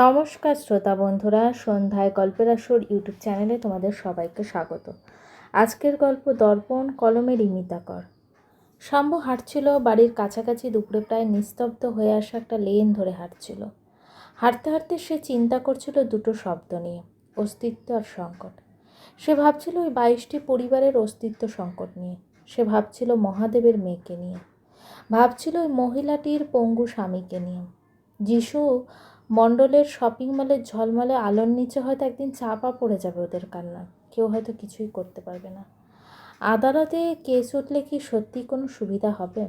নমস্কার শ্রোতা বন্ধুরা, সন্ধ্যায় গল্পের আসর ইউটিউব চ্যানেলে তোমাদের সবাইকে স্বাগত। আজকের গল্প দর্পণ কলমের ইমিতাকর শাম্ভ হাঁটছিল, বাড়ির কাছাকাছি দুপুরে প্রায় নিস্তব্ধ হয়ে আসা একটা লেন ধরে হাঁটছিল। হাঁটতে হাঁটতে সে চিন্তা করছিল দুটো শব্দ নিয়ে, অস্তিত্ব আর সংকট। সে ভাবছিল ওই বাইশটি পরিবারের অস্তিত্ব সংকট নিয়ে। সে ভাবছিল মহাদেবের মেয়েকে নিয়ে। ভাবছিল ওই মহিলাটির পঙ্গু স্বামীকে নিয়ে। যিশু মণ্ডলের শপিং মলের ঝলমলে আলোর নিচে হয়তো একদিন চাপা পড়ে যাবে ওদের কান্না। কেউ হয়তো কিছুই করতে পারবে না। আদালতে কেস উঠলে কি সত্যি কোনো সুবিধা হবে?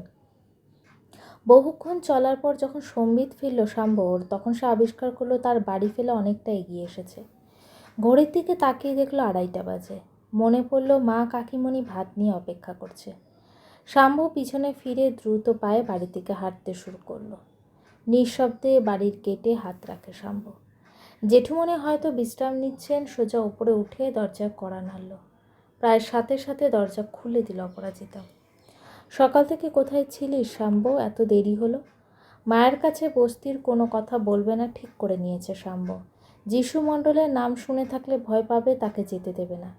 বহুক্ষণ চলার পর যখন সম্বিত ফিরল শাম্বর তখন সে আবিষ্কার করল তার বাড়ি ফেলে অনেকটা এগিয়ে এসেছে। ঘড়ির দিকে তাকিয়ে দেখল আড়াইটা বাজে। মনে পড়ল মা কাকিমণি ভাত নিয়ে অপেক্ষা করছে। শাম্ভ পিছনে ফিরে দ্রুত পায়ে বাড়ি থেকে হাঁটতে শুরু করল। নিঃশব্দে বাড়ির গেটে হাত রাখে শাম্ভ জেঠুমনে হয়তো বিশ্রাম নিচ্ছেন, সোজা উপরে উঠে দরজা কড়া নাড়ল। প্রায় সাথে সাথে দরজা খুলে দিল অপরাজিতা। সকাল থেকে কোথায় ছিলিস শাম্ব? এত দেরি হলো? মায়ের কাছে বস্তির কোনো কথা বলবে না ঠিক করে নিয়েছে শাম্ব। যিশু মণ্ডলের নাম শুনে থাকলে ভয় পাবে, তাকে যেতে দেবে না।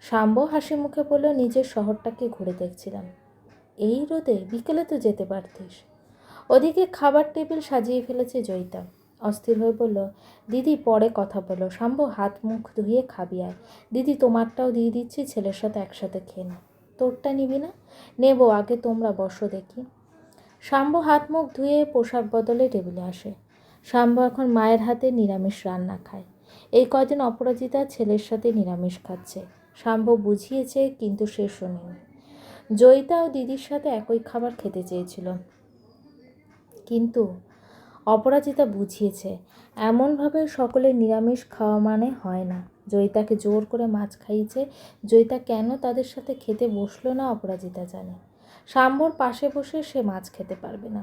শাম্ব হাসি মুখে বলল, নিজের শহরটাকে ঘুরে দেখছিলাম। এই রোদে বিকেলে তো যেতে পারতিস। ওদিকে খাবার টেবিল সাজিয়ে ফেলেছে জয়িতা। অস্থির হয়ে বলল, দিদি পরে কথা বলো। শাম্ভ হাত মুখ ধুয়ে খাবি আয় দিদি তোমারটাও দিয়ে দিচ্ছি, ছেলের সাথে একসাথে খেয়ে না। তোরটা নিবি না? নেব, আগে তোমরা বসো দেখি। শাম্ভ হাত মুখ ধুয়ে পোশাক বদলে টেবিলে আসে। শাম্ভ এখন মায়ের হাতে নিরামিষ রান্না খায়। এই কদিন অপরাজিতা ছেলের সাথে নিরামিষ খাচ্ছে। শাম্ভ বুঝিয়েছে, কিন্তু সে শোনেনি। জয়িতা ও দিদির সাথে একই খাবার খেতে চেয়েছিল। কিন্তু অপরাজিতা বুঝিয়েছে, এমনভাবে সকলে নিরামিষ খাওয়া মানে হয় না। জয়িতাকে জোর করে মাছ খাইয়েছে। জয়িতা কেন তাদের সাথে খেতে বসল না অপরাজিতা জানে। শাম্বর পাশে বসে সে মাছ খেতে পারবে না।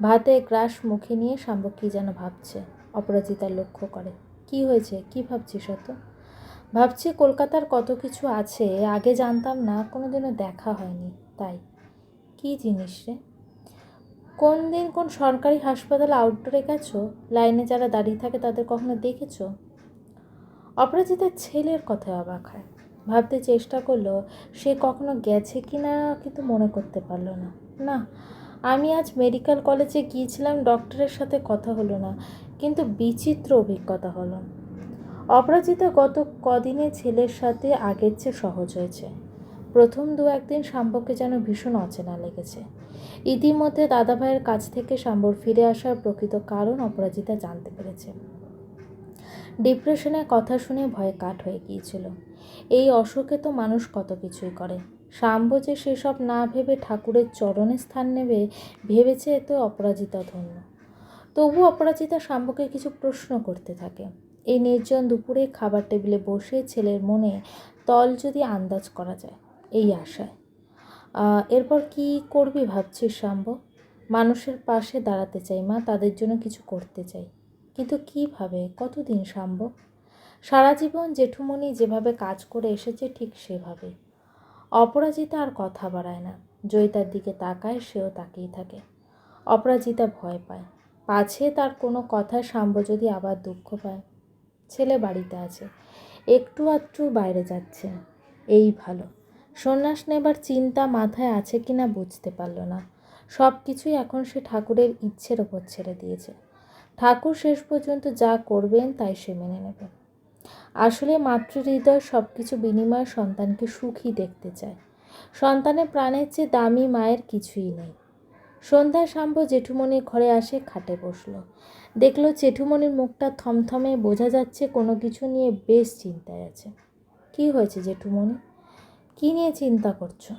ভাতে গ্রাস মুখে নিয়ে শাম্ব কী যেন ভাবছে। অপরাজিতা লক্ষ্য করে, কি হয়েছে? কি ভাবছিস অত? ভাবছি কলকাতার কত কিছু আছে, আগে জানতাম না, কোনোদিনও দেখা হয়নি, তাই। কি জিনিস রে? কোন দিন কোন সরকারি হাসপাতাল আউটডোরে গেছো? লাইনে যারা দাঁড়িয়ে থাকে তাদের কখনো দেখেছ? অপরাজিতার ছেলের কথায় অবাক হয়। ভাবতে চেষ্টা করল, সে কখনো গেছে কি না কিন্তু মনে করতে পারল না। না, আমি আজ মেডিকেল কলেজে গিয়েছিলাম ডক্টরের সাথে কথা হলো না, কিন্তু বিচিত্র অভিজ্ঞতা হলো। অপরাজিতা গত কদিনে ছেলের সাথে আগের চেয়ে সহজ হয়েছে। প্রথম দু একদিন শাম্বকে যেন ভীষণ অচেনা লেগেছে। ইতিমধ্যে দাদাভাইয়ের কাছ থেকে শাম্বর ফিরে আসার প্রকৃত কারণ অপরাজিতা জানতে পেরেছে। ডিপ্রেশনের কথা শুনে ভয়ে কাঠ হয়ে গিয়েছিল। এই অসুখে তো মানুষ কত কিছুই করে। শাম্ব যে সেসব না ভেবে ঠাকুরের চরণে স্থান নেবে, ভেবেছে এতে অপরাজিতা ধন্য। তবু অপরাজিতা শাম্বকে কিছু প্রশ্ন করতে থাকে। এই নির্জন দুপুরে খাবার টেবিলে বসে ছেলের মনে তল যদি আন্দাজ করা যায় এই আশায়। এরপর কি করবি ভাবছিস শাম্ব? মানুষের পাশে দাঁড়াতে চাই মা, তাদের জন্য কিছু করতে চাই। কিন্তু কীভাবে? কতদিন শাম্ব? সারা জীবন জেঠুমণি যেভাবে কাজ করে এসেছে ঠিক সেভাবে। অপরাজিতা আর কথা বাড়ায় না। জয়িতার দিকে তাকায়, সেও তাকিয়ে থাকে। অপরাজিতা ভয় পায়। পাছে তার কোনো কথায় শাম্ব যদি আবার দুঃখ পায়। ছেলে বাড়িতে আছে। একটু আধটু বাইরে যাচ্ছে। এই ভালো। সন্ন্যাস নেবার চিন্তা মাথায় আছে কি না বুঝতে পারল না। সব কিছুই এখন সে ঠাকুরের ইচ্ছের ওপর ছেড়ে দিয়েছে। ঠাকুর শেষ পর্যন্ত যা করবেন তাই সে মেনে নেবে। আসলে মাতৃহৃদয় সব কিছু বিনিময়ে সন্তানকে সুখী দেখতে চায়। সন্তানের প্রাণের চেয়ে দামি মায়ের কিছুই নেই। সন্ধ্যায় শাম্ভ জেঠুমণির ঘরে আসে খাটে বসল। দেখল জেঠুমণির মুখটা থমথমে, বোঝা যাচ্ছে কোনো কিছু নিয়ে বেশ চিন্তায় আছে। কি হয়েছে জেঠুমণি? কী নিয়ে চিন্তা করছ?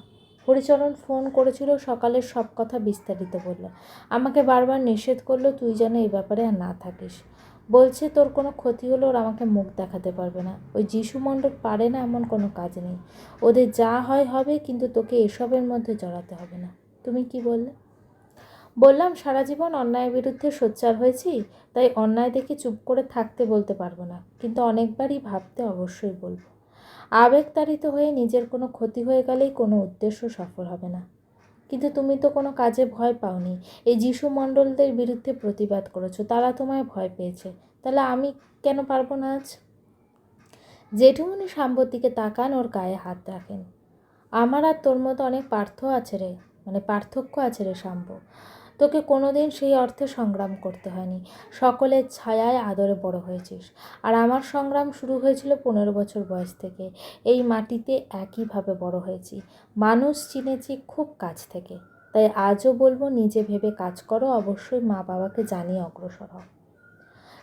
হরিচরণ ফোন করেছিল, সকালের সব কথা বিস্তারিত বলল। আমাকে বারবার নিষেধ করল, তুই যেন এই ব্যাপারে আর না থাকিস। বলছে, তোর কোনো ক্ষতি হলে ওর আমাকে মুখ দেখাতে পারবে না। ওই যিশু মণ্ডল পারে না এমন কোনো কাজ নেই। ওদের যা হয় হবে, কিন্তু তোকে এসবের মধ্যে জড়াতে হবে না। তুমি কি বললে? বললাম, সারা জীবন অন্যায়ের বিরুদ্ধে সোচ্চার হয়েছি, তাই অন্যায় দেখে চুপ করে থাকতে বলতে পারব না। কিন্তু অনেকবারই ভাবতে অবশ্যই বলব। আবেগতাড়িত হয়ে নিজের কোনো ক্ষতি হয়ে গেলেই কোনো উদ্দেশ্য সফল হবে না। কিন্তু তুমি তো কোনো কাজে ভয় পাওনি। এই যিশু মণ্ডলদের বিরুদ্ধে প্রতিবাদ করেছ, তারা তোমায় ভয় পেয়েছে। তাহলে আমি কেন পারব না আজ? জেঠুমনি শাম্বর দিকে তাকান ওর গায়ে হাত রাখেন। আমার আর তোর মতো অনেক পার্থ আছে রে মানে পার্থক্য আছে রে শাম্ব তোকে কোনোদিন সেই অর্থে সংগ্রাম করতে হয়নি। সকলের ছায়ায় আদরে বড় হয়েছিস। আর আমার সংগ্রাম শুরু হয়েছিল পনেরো বছর বয়স থেকে। এই মাটিতে একইভাবে বড় হয়েছি। মানুষ চিনেছি খুব কাছ থেকে। তাই আজও বলব, নিজে ভেবে কাজ করো, অবশ্যই মা বাবাকে জানিয়ে অগ্রসর হও।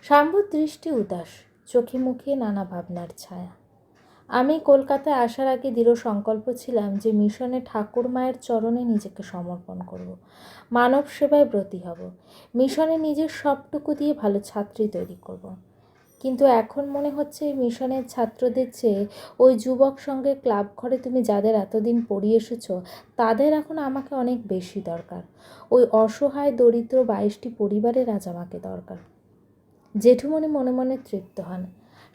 শাম্বুর দৃষ্টি উদাস, চোখে মুখে নানা ভাবনার ছায়া। আমি কলকাতায় আসার আগে দৃঢ় সংকল্প ছিলাম যে মিশনে ঠাকুর মায়ের চরণে নিজেকে সমর্পণ করব। মানব সেবায় ব্রতী হব মিশনে নিজের সবটুকু দিয়ে ভালো ছাত্রী তৈরি করব। কিন্তু এখন মনে হচ্ছে মিশনের ছাত্রদের চেয়ে ওই যুবক সঙ্গে ক্লাব ঘরে তুমি যাদের এতদিন পড়িয়ে এসেছ, তাদের এখন আমাকে অনেক বেশি দরকার ওই অসহায়, দরিদ্র, বাইশটি পরিবারের আজ আমাকে দরকার জেঠুমণি মনে মনে তৃপ্ত হন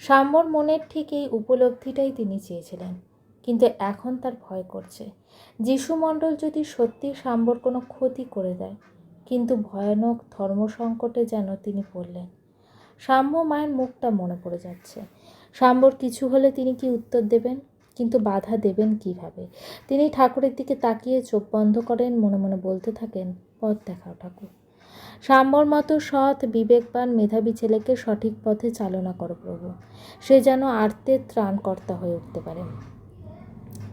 সাম্বর মনের ঠিক এই উপলব্ধিটাই তিনি চেয়েছিলেন। কিন্তু এখন তার ভয় করছে। যিশুমণ্ডল যদি সত্যি সাম্বর কোনো ক্ষতি করে দেয়, কিন্তু ভয়ানক ধর্মসংকটে যেন তিনি পড়লেন। সাম্য মায়ের মুখটা মনে পড়ে যাচ্ছে। সাম্বর কিছু হলে তিনি কি উত্তর দেবেন? কিন্তু বাধা দেবেন কীভাবে? তিনি ঠাকুরের দিকে তাকিয়ে চোখ বন্ধ করেন, মনে মনে বলতে থাকেন, পথ দেখাও ঠাকুর। সাম্বর মতো সৎ, বিবেকবান মেধাবী ছেলেকে সঠিক পথে চালনা করো প্রভু। সে যেন আর্তের ত্রাণকর্তা হয়ে উঠতে পারে।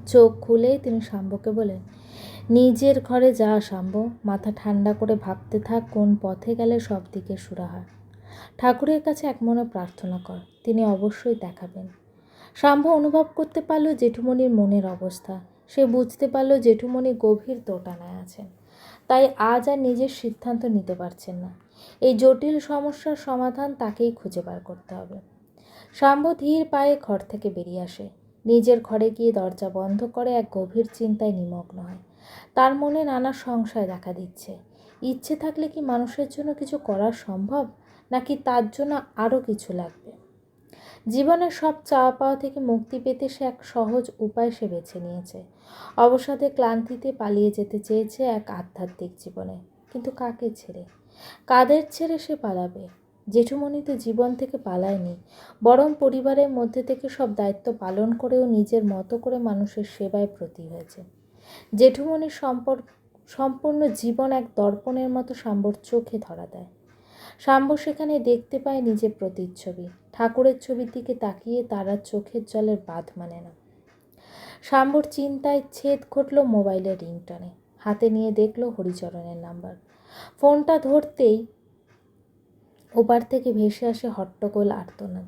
চোখ খুলেই তিনি শাম্বকে বলেন, নিজের ঘরে যা শাম্ব মাথা ঠান্ডা করে ভাবতে থাক কোন পথে গেলে সব দিকে সুরাহার ঠাকুরের কাছে এক মনে প্রার্থনা কর, তিনি অবশ্যই দেখাবেন। শাম্ভ অনুভব করতে পারল জেঠুমনির মনের অবস্থা। সে বুঝতে পারল জেঠুমনি গভীর দোটানায় আছেন। তাই আজ আর নিজের সিদ্ধান্ত নিতে পারছেন না। এই জটিল সমস্যার সমাধান তাকেই খুঁজে বার করতে হবে। শাম্ভ ধীর পায়ে ঘর থেকে বেরিয়ে আসে। নিজের ঘরে গিয়ে দরজা বন্ধ করে এক গভীর চিন্তায় নিমগ্ন হয়। তার মনে নানা সংশয় দেখা দিচ্ছে। ইচ্ছে থাকলে কি মানুষের জন্য কিছু করা সম্ভব? নাকি তার জন্য আরও কিছু লাগবে? জীবনের সব চাওয়া পাওয়া থেকে মুক্তি পেতে সে এক সহজ উপায় সে বেছে নিয়েছে। অবসাদে ক্লান্তিতে পালিয়ে যেতে চেয়েছে এক আধ্যাত্মিক জীবনে। কিন্তু কাকে ছেড়ে? কাদের ছেড়ে সে পালাবে? জেঠুমণি তো জীবন থেকে পালায়নি, বরং পরিবারের মধ্যে থেকে সব দায়িত্ব পালন করেও নিজের মতো করে মানুষের সেবায় প্রতি হয়েছে। জেঠুমণির সম্পর্ক সম্পূর্ণ জীবন এক দর্পণের মতো সাম্বর চোখে ধরা দেয়। শাম্ব সেখানে দেখতে পায় নিজের প্রতিচ্ছবি। ঠাকুরের ছবির দিকে তাকিয়ে তারা চোখের জলের বাঁধ মানে না। শাম্বর চিন্তায় ছেদ ঘটল মোবাইলের রিংটনে। হাতে নিয়ে দেখল হরিচরণের নাম্বার। ফোনটা ধরতেই ওপার থেকে ভেসে আসে হট্টগোল আর্তনাদ।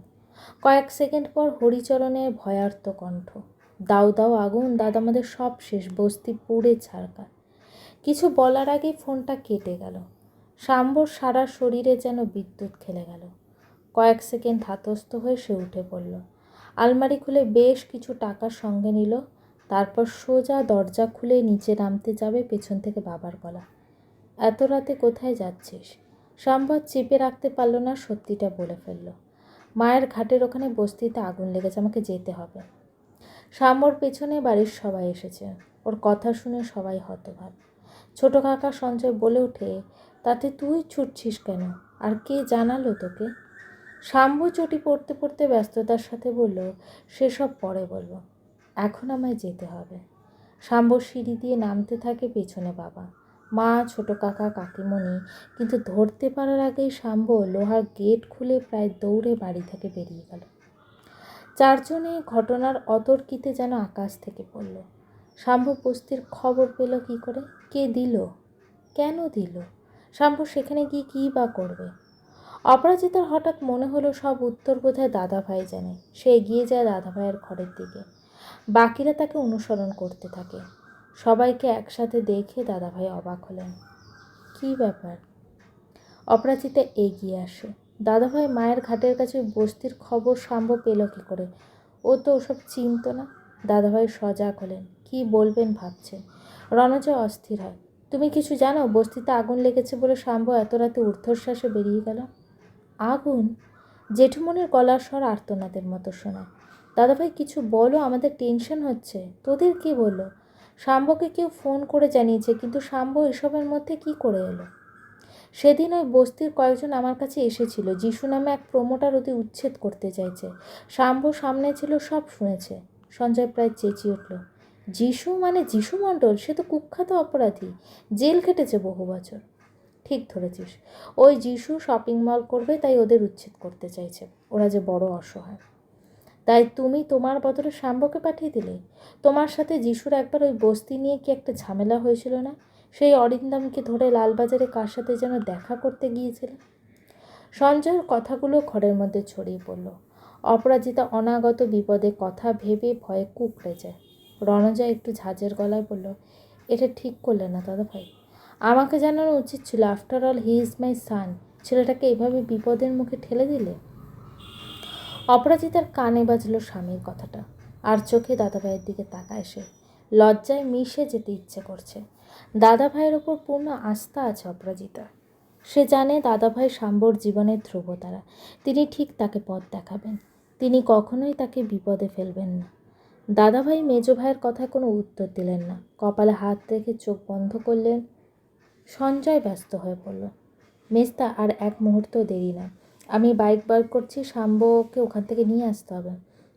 কয়েক সেকেন্ড পর হরিচরণের ভয়ার্ত কণ্ঠ। দাও দাও, আগুন, দাদা, আমাদের সব শেষ, বস্তি পুড়ে ছাড়কা কিছু বলার আগেই ফোনটা কেটে গেল। শাম্বর সারা শরীরে যেন বিদ্যুৎ খেলে গেল। কয়েক সেকেন্ড হাতস্থ হয়ে সে উঠে পড়ল। আলমারি খুলে বেশ কিছু টাকা সঙ্গে নিল, তারপর সোজা দরজা খুলে নিচে নামতে যাবে পেছন থেকে বাবার গলা। এত রাতে কোথায় যাচ্ছিস? সম্ভব চেপে রাখতে পারল না, সত্যিটা বলে ফেলল। মায়ের ঘাটের ওখানে বস্তিতে আগুন লেগেছে, আমাকে যেতে হবে। সাম্বর পেছনে বাড়ির সবাই এসেছে। ওর কথা শুনে সবাই হতভাব ছোট কাকা সঞ্জয় বলে ওঠে তাতে তুই ছুটছিস কেন? আর কে জানালো তোকে? শাম্ভু চটি পড়তে পড়তে ব্যস্ততার সাথে বলল, সেসব পরে বলব। এখন আমায় যেতে হবে। শাম্ভ সিঁড়ি দিয়ে নামতে থাকে পেছনে বাবা। মা, ছোট কাকা, কাকিমণি, কিন্তু ধরতে পারার আগেই শাম্ভ লোহার গেট খুলে প্রায় দৌড়ে বাড়ি থেকে বেরিয়ে গেল। চারজনে ঘটনার অতর্কিতে যেন আকাশ থেকে পড়ল। শাম্ভ বস্তির খবর পেল কি করে? কে দিল? কেন দিল? শাম্ভ সেখানে গিয়ে কী বা করবে? অপরাজিতার হঠাৎ মনে হলো সব উত্তর বোধহয় দাদাভাই জানে। সে এগিয়ে যায় দাদাভাইয়ের ঘরের দিকে। বাকিরা তাকে অনুসরণ করতে থাকে। সবাইকে একসাথে দেখে দাদাভাই অবাক হলেন। কী ব্যাপার? অপরাজিতা এগিয়ে আসে। দাদাভাই মায়ের ঘাটের কাছে বস্তির খবর সাম্ভ পেল কী করে? ও তো ওসব চিনত না। দাদাভাই সজাগ হলেন। কি বলবেন ভাবছেন রণজয় অস্থির হয়। তুমি কিছু জানো? বস্তিতে আগুন লেগেছে বলে শাম্ভ এত রাতে ঊর্ধ্বশ্বাসে বেরিয়ে গেল। আগুন? জেঠুমনির গলার স্বর আর্তনাদের মতো শোনায় দাদাভাই, কিছু বলো, আমাদের টেনশন হচ্ছে। তোদের কি বলল? শাম্ভকে কেউ ফোন করে জানিয়েছে, কিন্তু শাম্ভ এসবের মধ্যে কি করে এলো? সেদিন ওই বস্তির কয়েকজন আমার কাছে এসেছিল। যিশু নামে এক প্রমোটার ওদের উচ্ছেদ করতে চাইছে। শাম্ভ সামনে ছিল, সব শুনেছে। সঞ্জয় প্রায় চেঁচিয়ে উঠল যিশু মানে যিশু মণ্ডল, সে তো কুখ্যাত অপরাধী। জেল কেটেছে বহু বছর। ঠিক ধরেছিস। ওই যিশু শপিং মল করবে, তাই ওদের উচ্ছেদ করতে চাইছে। ওরা যে বড় অসহায়। তাই তুমি তোমার বদলে শাম্বকে পাঠিয়ে দিলে? তোমার সাথে যিশুর একবার ওই বস্তি নিয়ে কি একটা ঝামেলা হয়েছিল না? সেই অরিন্দমকে ধরে লালবাজারে কার সাথে যেন দেখা করতে গিয়েছিল? সঞ্জয়ের কথাগুলো ঘরের মধ্যে ছড়িয়ে পড়ল। অপরাজিতা অনাগত বিপদে কথা ভেবে ভয়ে কুকড়ে যায়। রণজা একটু ঝাঁঝের গলায় বলল, এটা ঠিক করলে না দাদা ভাই। আমাকে জানানো উচিত ছিল after all he is my son ছেলেটাকে এভাবে বিপদের মুখে ঠেলে দিলে? অপরাজিতার কানে বাজলো স্বামীর কথাটা, আর চোখে দাদাভাইয়ের দিকে তাকায় সে। লজ্জায় মিশে যেতে ইচ্ছে করছে। দাদা ভাইয়ের ওপর পূর্ণ আস্থা আছে অপরাজিতা সে জানে দাদাভাই সাম্বর জীবনের ধ্রুবতারা তিনি ঠিক তাকে পথ দেখাবেন। তিনি কখনোই তাকে বিপদে ফেলবেন না। দাদাভাই মেজ ভাইয়ের কথায় কোনো উত্তর দিলেন না। কপালে হাত রেখে চোখ বন্ধ করলেন। সঞ্জয় ব্যস্ত হয়ে পড়ল। মেস্তা আর এক মুহূর্ত দেরি না আমি বাইক বার করছি, শাম্বকে ওখান থেকে নিয়ে আসতে হবে।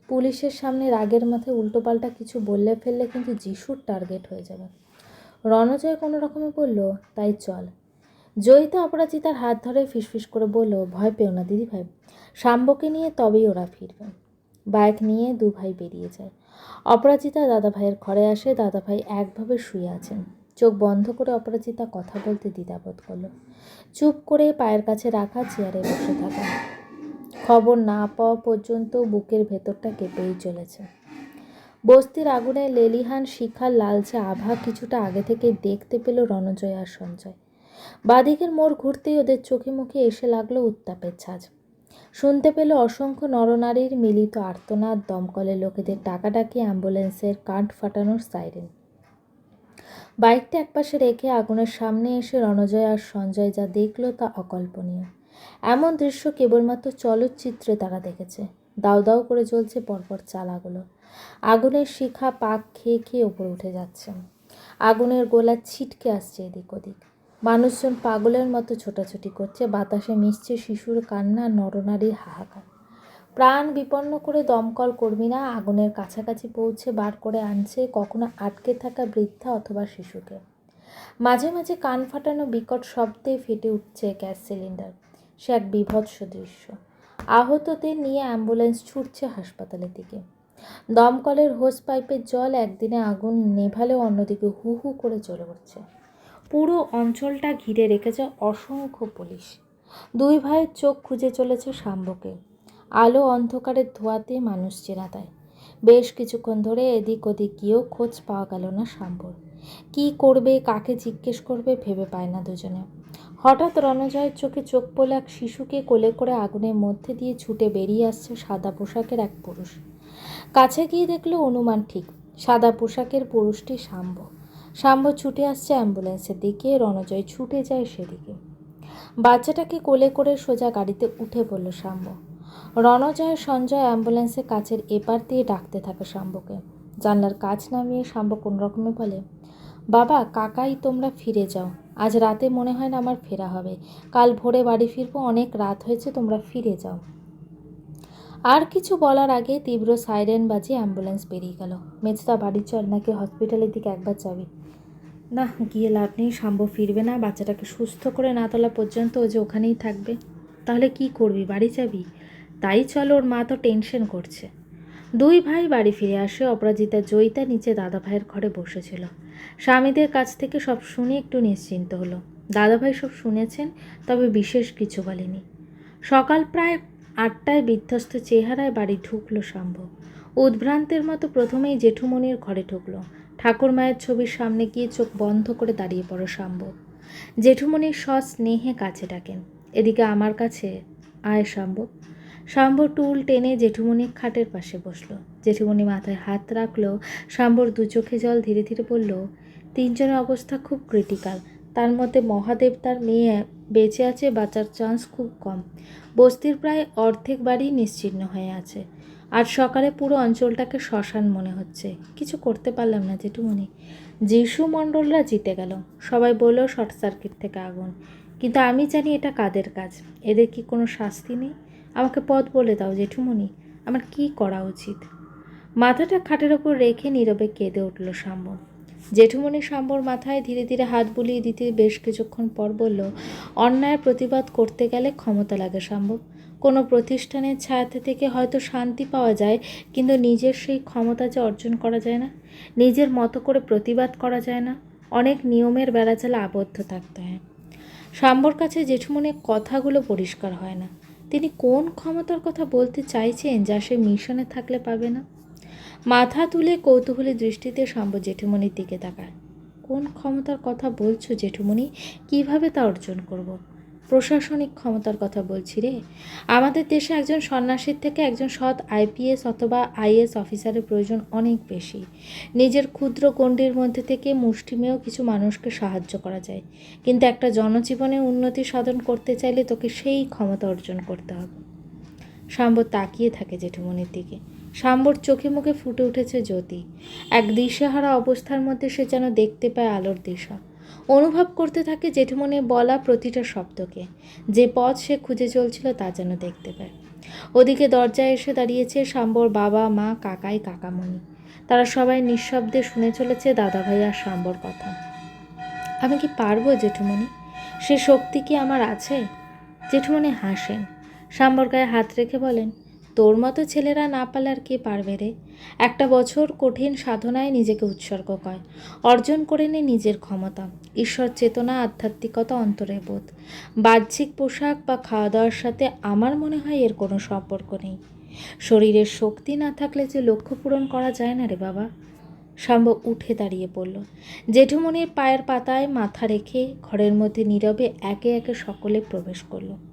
পুলিশের সামনে রাগের মাথায় উল্টোপাল্টা কিছু বললে ফেললে কিন্তু যিশুর টার্গেট হয়ে যাবে। রণজয় কোনো রকমে বলল, তাই চল। জয়িতা অপরাজিতার হাত ধরে ফিসফিস করে বলল, ভয় পেও না দিদি ভাই শাম্বকে নিয়ে তবেই ওরা ফিরবে। বাইক নিয়ে দু ভাই বেরিয়ে যায়। অপরাজিতা দাদা ভাইয়ের ঘরে আসে দাদা ভাই একভাবে শুয়ে আছেন। চোখ বন্ধ করে অপরাজিতা কথা বলতে দ্বিধাবোধ করল। চুপ করে পায়ের কাছে রাখা চেয়ারে বসে থাকা। খবর না পাওয়া পর্যন্ত বুকের ভেতরটা কেঁপেই চলেছে। বস্তির আগুনে লেলিহান শিখার লালচে আভা কিছুটা আগে থেকে দেখতে পেল রণজয় আর সঞ্জয়। বাদিকের মোড় ঘুরতেই ওদের চোখে মুখে এসে লাগল উত্তাপের ছাঁচ শুনতে পেল অসংখ্য নরনারীর মিলিত আর্তনাদ। দমকলের লোকেদের ডাকাডাকি অ্যাম্বুলেন্সের কাঠ ফাটানোর সাইরেন। বাইকটা একপাশে রেখে আগুনের সামনে এসে রণজয় আর সঞ্জয় যা দেখল তা অকল্পনীয়। এমন দৃশ্য কেবলমাত্র চলচ্চিত্রে তারা দেখেছে। দাউ দাউ করে জ্বলছে পরপর চালাগুলো। আগুনের শিখা পাক খেয়ে খেয়ে ওপরে উঠে যাচ্ছে। আগুনের গোলা ছিটকে আসছে এদিক ওদিক। মানুষজন পাগলের মতো ছোটাছুটি করছে, বাতাসে মিশছে শিশুর কান্না, নরনারীর হাহাকার। প্রাণ বিপন্ন করে দমকল কর্মীরা আগুনের কাছাকাছি পৌঁছে বার করে আনছে কখনো আটকে থাকা বৃদ্ধা অথবা শিশুকে। মাঝে মাঝে কান ফাটানো বিকট শব্দে ফেটে উঠছে গ্যাস সিলিন্ডার। সে এক বিভৎস দৃশ্য। আহতদের নিয়ে অ্যাম্বুলেন্স ছুটছে হাসপাতালের দিকে। দমকলের হোস পাইপের জল একদিনে আগুন নেভালেও অন্যদিকে হু হু করে চলে উঠছে। পুরো অঞ্চলটা ঘিরে রেখেছে অসংখ্য পুলিশ। দুই ভাইয়ের চোখ খুঁজে চলেছে শাম্বকে। আলো অন্ধকারের ধোয়াতে মানুষ চেনা দেয় বেশ কিছুক্ষণ ধরে এদিক ওদিক গিয়েও খোঁজ পাওয়া গেল না শাম্বর। কী করবে, কাকে জিজ্ঞেস করবে ভেবে পায় না দুজনে। হঠাৎ রণজয়ের চোখে চোখ পড়লে এক শিশুকে কোলে করে আগুনের মধ্যে দিয়ে ছুটে বেরিয়ে আসছে সাদা পোশাকের এক পুরুষ। কাছে গিয়ে দেখল অনুমান ঠিক, সাদা পোশাকের পুরুষটি শাম্ব। শাম্ব ছুটে আসছে অ্যাম্বুলেন্সের দিকে, রণজয় ছুটে যায় সেদিকে। বাচ্চাটাকে কোলে করে সোজা গাড়িতে উঠে পড়ল শাম্ব রণজয়, সঞ্জয় অ্যাম্বুলেন্সের কাছের এপার দিয়ে ডাকতে থাকে শাম্বকে জানলার কাজ নামিয়ে শাম্ব কোন রকমে বলে, বাবা, কাকাই, তোমরা ফিরে যাও। আজ রাতে মনে হয় না আমার ফেরা হবে। কাল ভোরে বাড়ি ফিরবো, অনেক রাত হয়েছে, তোমরা ফিরে যাও। আর কিছু বলার আগে তীব্র সাইরেন বাজে অ্যাম্বুলেন্স বেরিয়ে গেল। মেজদা, বাড়ি চল, নাকি হসপিটালের দিকে একবার যাবি? না, গিয়ে লাভ নেই শাম্ব ফিরবে না, বাচ্চাটাকে সুস্থ করে না তোলা পর্যন্ত ও যে ওখানেই থাকবে। তাহলে কি করবি, বাড়ি যাবি? তাই চলো, ওর মা তো টেনশন করছে। দুই ভাই বাড়ি ফিরে আসে, অপরাজিতা জয়িতা নিচে দাদা ভাইয়ের ঘরে বসেছিল। স্বামীদের কাছ থেকে সব শুনে একটু নিশ্চিন্ত হলো। দাদাভাই সব শুনেছেন, তবে বিশেষ কিছু বলেনি। সকাল প্রায় আটটায় বিধ্বস্ত চেহারায় বাড়ি ঢুকলো শাম্ভ উদ্ভ্রান্তের মতো প্রথমেই জেঠুমনির ঘরে ঢুকলো। ঠাকুর মায়ের ছবির সামনে গিয়ে চোখ বন্ধ করে দাঁড়িয়ে পড়ো শাম্ভ জেঠুমনির স্নেহে কাছে ডাকেন। এদিকে আমার কাছে, আয় শাম্ভ শাম্ভ টুল টেনে জেঠুমনি খাটের পাশে বসল। জেঠুমনি মাথায় হাত রাখল, শাম্বর দু চোখে জল ধীরে ধীরে বলল, তিনজনের অবস্থা খুব ক্রিটিক্যাল তার মধ্যে মহাদেব তার মেয়ে বেঁচে আছে, বাঁচার চান্স খুব কম। বস্তির প্রায় অর্ধেক বাড়ি নিশ্চিহ্ন হয়ে আছে। আজ সকালে পুরো অঞ্চলটাকে শ্মশান মনে হচ্ছে। কিছু করতে পারলাম না জেঠুমনি যিশু মণ্ডলরা জিতে গেল। সবাই বলল, শর্ট সার্কিট থেকে আগুন। কিন্তু আমি জানি এটা কাদের কাজ। এদের কি কোনো শাস্তি নেই? আমাকে পথ বলে দাও, জেঠুমণি। আমার কি করা উচিত? মাথাটা খাটের ওপর রেখে নীরবে কেঁদে উঠল শাম্ব জেঠুমণি শাম্বর মাথায় ধীরে ধীরে হাত বুলিয়ে দিতে বেশ কিছুক্ষণ পর বলল, অন্যায়ের প্রতিবাদ করতে গেলে ক্ষমতা লাগে শাম্ব কোনো প্রতিষ্ঠানের ছায়াতে থেকে হয়তো শান্তি পাওয়া যায়, কিন্তু নিজের সেই ক্ষমতা যে অর্জন করা যায় না, নিজের মতো করে প্রতিবাদ করা যায় না, অনেক নিয়মের বেড়াচালে আবদ্ধ থাকতে হয়। শাম্বর কাছে জেঠুমনির কথাগুলো পরিষ্কার হয় না। তিনি কোন ক্ষমতার কথা বলতে চাইছেন যা সে মিশনে থাকলে পাবে না? মাথা তুলে কৌতূহলী দৃষ্টিতে শাম্ব জেঠুমনির দিকে তাকায়। কোন ক্ষমতার কথা বলছো জেঠুমনি কীভাবে তা অর্জন করব। প্রশাসনিক ক্ষমতার কথা বলছি রে। আমাদের দেশে একজন সন্ন্যাসীর থেকে একজন সৎ আইপিএস অথবা আইএস অফিসারের প্রয়োজন অনেক বেশি। নিজের ক্ষুদ্র গণ্ডির মধ্যে থেকে মুষ্টিমেয় কিছু মানুষকে সাহায্য করা যায়। কিন্তু একটা জনজীবনে উন্নতি সাধন করতে চাইলে তোকে সেই ক্ষমতা অর্জন করতে হবে। শাম্বর তাকিয়ে থাকে জেঠুমনির দিকে। শাম্বর চোখে মুখে ফুটে উঠেছে জ্যোতি। এক দিশেহারা অবস্থার মধ্যে সে যেন দেখতে পায় আলোর দিশা। অনুভব করতে থাকে জেঠুমনে বলা প্রতিটা শব্দকে। যে পথ সে খুঁজে চলছিল তা যেন দেখতে পায়। ওদিকে দরজায় এসে দাঁড়িয়েছে শাম্বর বাবা, মা, কাকাই, কাকামণি। তারা সবাই নিঃশব্দে শুনে চলেছে দাদাভাই আর শাম্বর কথা। আমি কি পারব জেঠুমণি? সে শক্তি কি আমার আছে? জেঠুমণি হাসেন। শাম্বর গায়ে হাত রেখে বলেন তোর মতো ছেলেরা না পারলে আর কে পারবে রে? একটা বছর কঠিন সাধনায় নিজেকে উৎসর্গ কর। অর্জন করে নে নিজের ক্ষমতা। ঈশ্বর চেতনা, আধ্যাত্মিকতা অন্তরে বোধ। বাহ্যিক পোশাক বা খাওয়া দাওয়ার সাথে আমার মনে হয় এর কোনো সম্পর্ক নেই। শরীরের শক্তি না থাকলে যে লক্ষ্য পূরণ করা যায় না রে বাবা। শাম্ব উঠে দাঁড়িয়ে পড়ল জেঠুমনির পায়ের পাতায় মাথা রেখে ঘরের মধ্যে নীরবে একে একে সকলে প্রবেশ করল।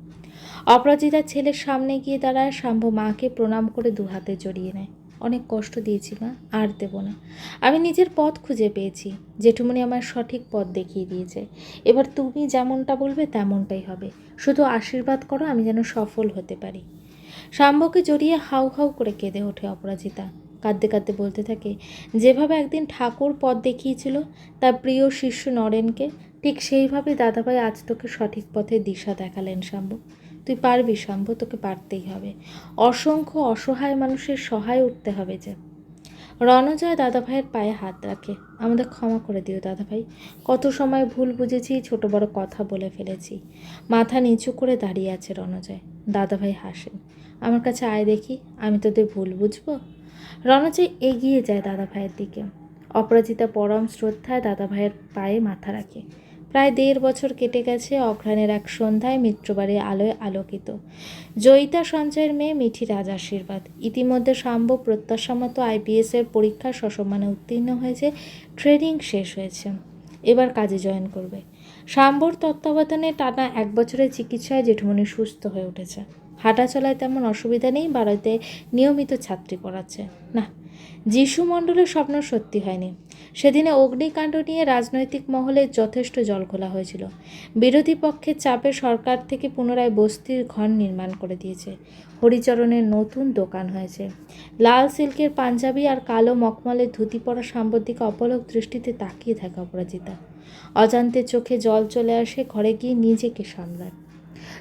অপরাজিতার ছেলের সামনে গিয়ে দাঁড়ায় শাম্ভ মাকে প্রণাম করে দু হাতে জড়িয়ে নেয়। অনেক কষ্ট দিয়েছি মা, আর দেব না। আমি নিজের পথ খুঁজে পেয়েছি। জেঠুমনি আমার সঠিক পথ দেখিয়ে দিয়েছে। এবার তুমি যেমনটা বলবে তেমনটাই হবে। শুধু আশীর্বাদ করো, আমি যেন সফল হতে পারি। শাম্ভকে জড়িয়ে হাউ হাউ করে কেঁদে ওঠে অপরাজিতা। কাঁদতে কাঁদতে বলতে থাকে, যেভাবে একদিন ঠাকুর পথ দেখিয়েছিল, তার প্রিয় শিষ্য নরেনকে, ঠিক সেইভাবে দাদাভাই আজ তোকে সঠিক পথে দিশা দেখালেন শাম্ভ। তুই পারবি শাম্ভ তোকে পারতেই হবে। অসংখ্য অসহায় মানুষের সহায় উঠতে হবে যে। রণজয় দাদাভাইয়ের পায়ে হাত রাখে। আমাদের ক্ষমা করে দিও দাদাভাই। কত সময় ভুল বুঝেছি, ছোট বড় কথা বলে ফেলেছি। মাথা নিচু করে দাঁড়িয়ে আছে রণজয়। দাদাভাই হাসেন আমার কাছে আয় দেখি, আমি তোদের ভুল বুঝব? রণজয় এগিয়ে যায় দাদাভাইয়ের দিকে। অপরাজিতা পরম শ্রদ্ধায় দাদাভাইয়ের পায়ে মাথা রাখে। প্রায় দেড় বছর কেটে গেছে অঘ্রাণের এক সন্ধ্যায় মিত্রবাড়ি আলোয় আলোকিত। জয়িতা সঞ্জয়ের মেয়ে মিঠি রাজ আশীর্বাদ। ইতিমধ্যে শাম্ব প্রত্যাশা মতো আইপিএসের পরীক্ষা সসম্মানে উত্তীর্ণ হয়েছে, ট্রেনিং শেষ হয়েছে। এবার কাজে জয়েন করবে। শাম্বর তত্ত্বাবধানে টানা এক বছরের চিকিৎসায় জেঠুমনি সুস্থ হয়ে উঠেছে। হাঁটা চলায় তেমন অসুবিধা নেই বাড়িতে নিয়মিত ছাত্রী পড়াচ্ছে। না, যিশু মণ্ডলের স্বপ্ন সত্যি হয়নি। সেদিনে অগ্নিকাণ্ড নিয়ে রাজনৈতিক মহলে যথেষ্ট জলঘোলা হয়েছিল। বিরোধী পক্ষের চাপে সরকার থেকে পুনরায় বস্তির ঘর নির্মাণ করে দিয়েছে। হরিচরণের নতুন দোকান হয়েছে। লাল সিল্কের পাঞ্জাবি আর কালো মখমলের ধুতি পরা সাম্প্রতিক অপলক দৃষ্টিতে তাকিয়ে থাকে অপরাজিতা। অজান্তে চোখে জল চলে আসে ঘরে গিয়ে নিজেকে সামলায়।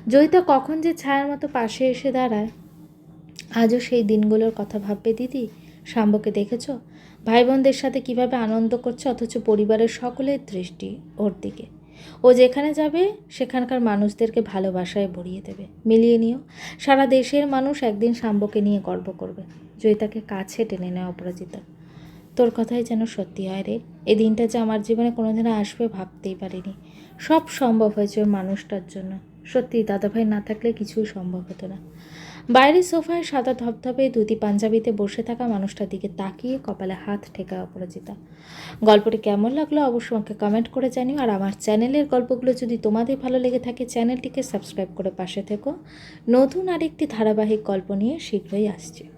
জয়িতা কখন যে ছায়ার মতো পাশে এসে দাঁড়ায়, আজও সেই দিনগুলোর কথা ভাববে দিদি? শাম্বকে দেখেছ? ভাই বোনদের সাথে কীভাবে আনন্দ করছে অথচ পরিবারের সকলের দৃষ্টি ওর দিকে। ও যেখানে যাবে, সেখানকার মানুষদেরকে ভালোবাসায় ভরিয়ে দেবে। মিলিয়ে নিও। সারা দেশের মানুষ একদিন শাম্বকে নিয়ে গর্ব করবে। জয়িতাকে কাছে টেনে নেয় অপরাজিতা। তোর কথাই যেন সত্যি হয় রে। এই দিনটা যে আমার জীবনে কোনোদিনও আসবে ভাবতেই পারিনি। সব সম্ভব হয়েছে ওই মানুষটার জন্য। সত্যি, দাদাভাই না থাকলে কিছুই সম্ভব হতো না। বাইরের সোফায় সাদা ধপধপে ধুতি পাঞ্জাবিতে বসে থাকা মানুষটার দিকে তাকিয়ে কপালে হাত ঠেকা অপরাজিতা। গল্পটি কেমন লাগল অবশ্যই আমাকে কমেন্ট করে জানিও। আর আমার চ্যানেলের গল্পগুলো যদি তোমাদের ভালো লেগে থাকে, চ্যানেলটিকে সাবস্ক্রাইব করে পাশে থেকো। নতুন আরেকটি ধারাবাহিক গল্প নিয়ে শীঘ্রই আসছে।